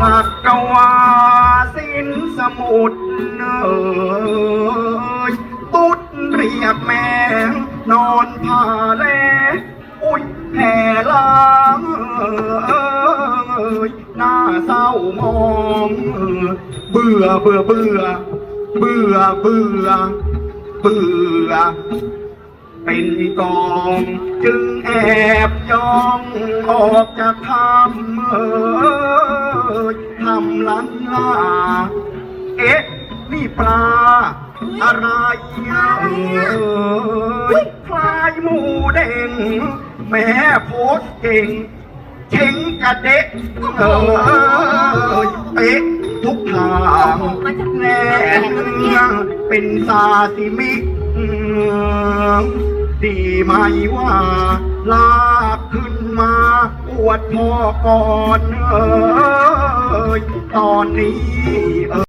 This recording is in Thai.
สักกวาสินสมุทรเอยตุ๊ดเรียกแม่นอนผ่าแลอุ้ยแห่ลางเอยหน้าเศร้ามองเบื่อเบื่อเบื่อเบื่อเบื่อเบื่อเป็นกองจึงแอบย่องออกจากถ้ำเอย ลันลา เอ๊ะ นี่ปลา อะไรเอยคลายหมูเด้งแม่โพสเก่งเช่งกระเดะเอยเป๊ะ ทุกทางแน่เป็นซาซิมิดีไหมว่า ลากขึ้นมา อวดพ่อก่อนเอย ตอนนี้เอย